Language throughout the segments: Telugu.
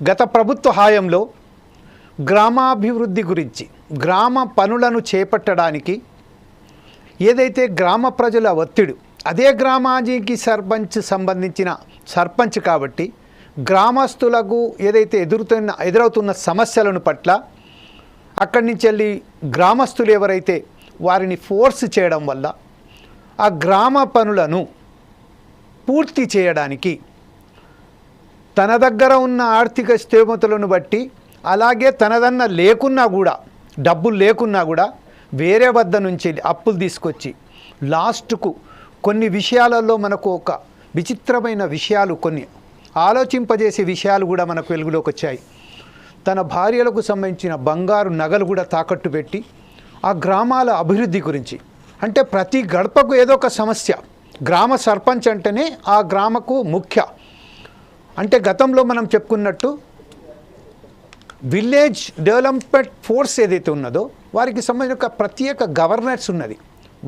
గత ప్రభుత్వ హాయంలో గ్రామాభివృద్ధి గురించి గ్రామ పనులను చేపట్టడానికి ఏదైతే గ్రామ ప్రజల ఒత్తిడి అదే గ్రామానికి సర్పంచ్ సంబంధించిన సర్పంచ్ కాబట్టి గ్రామస్తులకు ఏదైతే ఎదురుతున్న ఎదురవుతున్న సమస్యలను పట్ల అక్కడి నుంచి వెళ్ళి గ్రామస్తులు ఎవరైతే వారిని ఫోర్స్ చేయడం వల్ల ఆ గ్రామ పనులను పూర్తి చేయడానికి తన దగ్గర ఉన్న ఆర్థిక స్థోమతలను బట్టి అలాగే తనదన్న లేకున్నా కూడా డబ్బులు లేకున్నా కూడా వేరే వద్ద నుంచి అప్పులు తీసుకొచ్చి లాస్ట్కు కొన్ని విషయాలలో మనకు ఒక విచిత్రమైన విషయాలు కొన్ని ఆలోచింపజేసే విషయాలు కూడా మనకు వెలుగులోకి వచ్చాయి. తన భార్యలకు సంబంధించిన బంగారు నగలు కూడా తాకట్టు పెట్టి ఆ గ్రామాల అభివృద్ధి గురించి అంటే ప్రతి గడపకు ఏదో ఒక సమస్య గ్రామ సర్పంచ్ అంటేనే ఆ గ్రామకు ముఖ్య అంటే గతంలో మనం చెప్పుకున్నట్టు విలేజ్ డెవలప్మెంట్ ఫోర్స్ ఏదైతే ఉన్నదో వారికి సంబంధించిన ఒక ప్రత్యేక గవర్నెన్స్ ఉన్నది.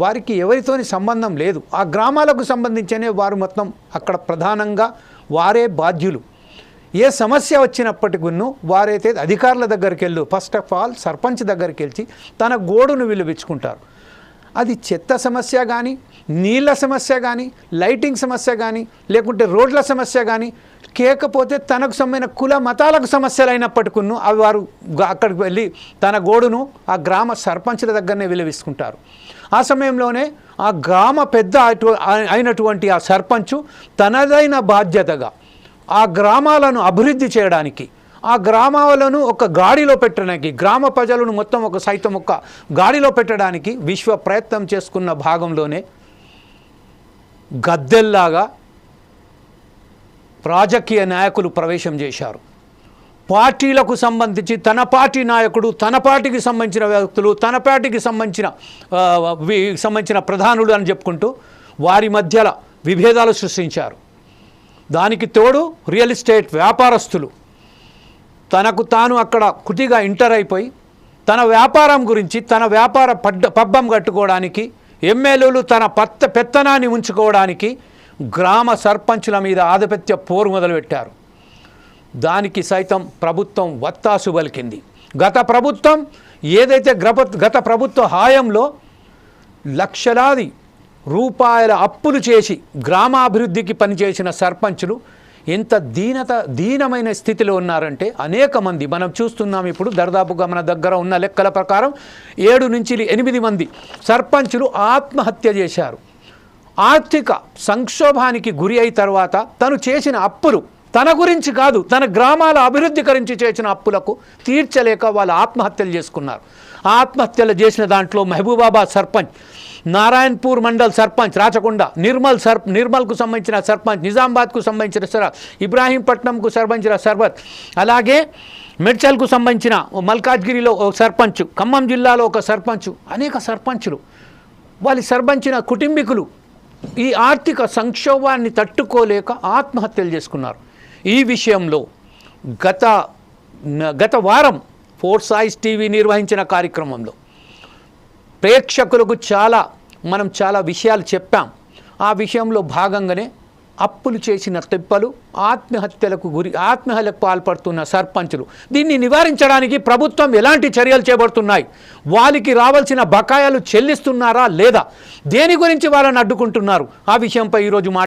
వారికి ఎవరితోని సంబంధం లేదు. ఆ గ్రామాలకు సంబంధించనే వారు మొత్తం అక్కడ ప్రధానంగా వారే బాధ్యులు. ఏ సమస్య వచ్చినప్పటికీ వారైతే అధికారుల దగ్గరికి వెళ్ళు ఫస్ట్ ఆఫ్ ఆల్ సర్పంచ్ దగ్గరికి వెళ్ళి తన గోడును విలువించుకుంటారు అది చెత్త సమస్య కానీ నీళ్ళ సమస్య కానీ లైటింగ్ సమస్య కానీ లేకుంటే రోడ్ల సమస్య కానీ కేకపోతే తనకు సంబంధించిన కుల మతాలకు సమస్యలు అయినప్పటికీ అవి వారు అక్కడికి వెళ్ళి తన గోడును ఆ గ్రామ సర్పంచుల దగ్గరనే విలువిసుకుంటారు ఆ సమయంలోనే ఆ గ్రామ పెద్ద అటు- అయినటువంటి ఆ సర్పంచు తనదైన బాధ్యతగా ఆ గ్రామాలను అభివృద్ధి చేయడానికి ఆ గ్రామాలను ఒక గాడిలో పెట్టడానికి గ్రామ ప్రజలను మొత్తం ఒక సైతం ఒక గాడిలో పెట్టడానికి విశ్వ ప్రయత్నం చేసుకున్న భాగంలోనే గద్దెల్లాగా రాజకీయ నాయకులు ప్రవేశం చేశారు. పార్టీలకు సంబంధించి తన పార్టీ నాయకుడు తన పార్టీకి సంబంధించిన వ్యక్తులు తన పార్టీకి సంబంధించిన సంబంధించిన ప్రధానులు అని చెప్పుకుంటూ వారి మధ్యలో విభేదాలు సృష్టించారు. దానికి తోడు రియల్ ఎస్టేట్ వ్యాపారస్తులు. తనకు తాను అక్కడ కుటిగా ఇంటర్ అయిపోయి తన వ్యాపారం గురించి తన వ్యాపార పడ్డ పబ్బం కట్టుకోవడానికి ఎమ్మెల్యేలు తన పత్త పెత్తనాన్ని ఉంచుకోవడానికి గ్రామ సర్పంచుల మీద ఆధిపత్య పోరు మొదలుపెట్టారు. దానికి సైతం ప్రభుత్వం వత్తాసు పలికింది. గత ప్రభుత్వం ఏదైతే గ్రప గత ప్రభుత్వ హాయంలో లక్షలాది రూపాయల అప్పులు చేసి గ్రామాభివృద్ధికి పనిచేసిన సర్పంచులు ఎంత దీనత దీనమైన స్థితిలో ఉన్నారంటే అనేక మంది. మనం చూస్తున్నాం ఇప్పుడు దర్దాపుగా మన దగ్గర ఉన్న లెక్కల ప్రకారం ఏడు నుంచి ఎనిమిది మంది సర్పంచులు ఆత్మహత్య చేశారు. ఆర్థిక సంక్షోభానికి గురి అయిన తర్వాత తను చేసిన అప్పులు తన గురించి కాదు తన గ్రామాల అభివృద్ధి గురించి చేసిన అప్పులకు తీర్చలేక వాళ్ళు ఆత్మహత్యలు చేసుకున్నారు. ఆత్మహత్యలు చేసిన దాంట్లో మహబూబాబా సర్పంచ్ నారాయణపూర్ మండల్ సర్పంచ్ రాచకొండ నిర్మల్ సర్ నిర్మల్కు సంబంధించిన సర్పంచ్ నిజామాబాద్కు సంబంధించిన సర ఇబ్రాహీంపట్నంకు సంబంధించిన సర్పంచ్ అలాగే మెడ్చల్కు సంబంధించిన మల్కాజ్గిరిలో ఒక సర్పంచ్ ఖమ్మం జిల్లాలో ఒక సర్పంచ్ అనేక సర్పంచులు. వాళ్ళ సర్పంచిన కుటుంబీకులు ఈ ఆర్థిక సంక్షోభాన్ని తట్టుకోలేక ఆత్మహత్యలు చేసుకున్నారు. ఈ విషయంలో గత గత వారం ఫోర్ సాయిస్ టీవీ నిర్వహించిన కార్యక్రమంలో ప్రేక్షకులకు చాలా మనం చాలా విషయాలు చెప్పాం. ఆ విషయంలో భాగంగానే అప్పులు చేసిన తిప్పలు ఆత్మహత్యలకు గురి ఆత్మహత్యలకు పాల్పడుతున్న సర్పంచులు. దీన్ని నివారించడానికి ప్రభుత్వం ఎలాంటి చర్యలు చేపడుతున్నాయి? వాళ్ళకి రావాల్సిన బకాయాలు చెల్లిస్తున్నారా లేదా? దేని గురించి వాళ్ళని అడ్డుకుంటున్నారు? ఆ విషయంపై ఈరోజు మా